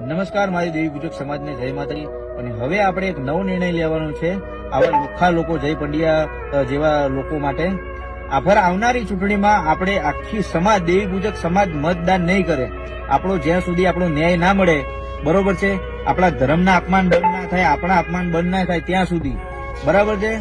નમસ્કાર, મારી દેવી પૂજક સમાજને જય માતાજી. અને હવે આપણે એક નવો નિર્ણય લેવાનો છે. આવા લુખા લોકો જય પંડ્યા જેવા લોકો માટે. આભર. આવનારી ચૂંટણીમાં આપણે આખી સમાજ, દેવી પૂજક સમાજ મતદાન નહીં કરે. આપણો જ્યાં સુધી આપણો ન્યાય ના મળે, બરોબર છે? આપણા ધર્મના અપમાન બંધ ના થાય, આપણા અપમાન બંધ ના થાય ત્યાં સુધી. બરાબર છે?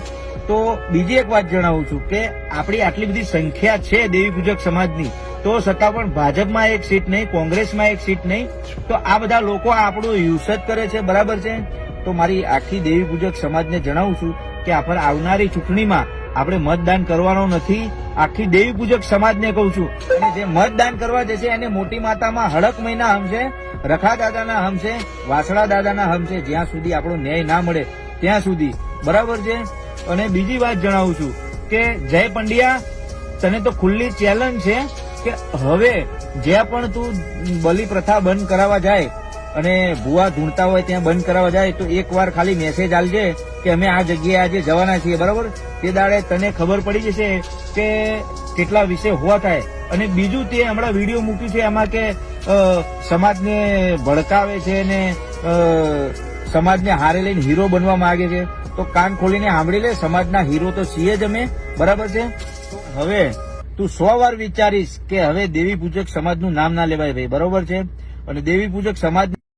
તો બીજી એક વાત જણાવું છું કે આપણી આટલી બધી સંખ્યા છે દેવી પૂજક સમાજની. તો છતાં પણ ભાજપમાં એક સીટ નહીં, કોંગ્રેસમાં એક સીટ નહીં. તો આ બધા લોકો આપણું યુઝ જ કરે છે, બરાબર છે? તો મારી આખી દેવી પૂજક સમાજને જણાવું છું કે આપણે આવનારી ચૂંટણીમાં આપણે મતદાન કરવાનો નથી. આખી દેવી પૂજક સમાજને કહું છું. અને જે મતદાન કરવા જશે એને મોટી માતામાં હડક મહિના હમશે, રખા દાદાના હમશે, વાસણા દાદાના હમશે, જ્યાં સુધી આપણો ન્યાય ના મળે ત્યાં સુધી. બરાબર છે? અને બીજી વાત જણાવું છું કે જય પંડ્યા, તને તો ખુલ્લી ચેલેન્જ છે. કે હવે જ્યાં પણ તું બલિ પ્રથા બંધ કરાવવા જાય અને ભૂવા ધૂણતા હોય ત્યાં બંધ કરાવવા જાય, તો એક વાર ખાલી મેસેજ આલજે કે અમે આ જગ્યાએ આજે જવાના છીએ, બરાબર? તે દાડે તને ખબર પડી જશે કે કેટલા વિષય હોવા થાય. અને બીજું તે હમણાં વીડિયો મૂક્યું છે એમાં કે સમાજને ભડકાવે છે ને સમાજને હારે લઈને હીરો બનવા માંગે છે. તો કાન ખોલીને સાંભળી લે, સમાજના હીરો તો છીએ જ અમે, બરાબર છે? હવે તું સો વાર વિચારીશ કે હવે દેવી પૂજક સમાજનું નામ ના લેવાય ભાઈ. બરોબર છે? અને દેવી પૂજક સમાજ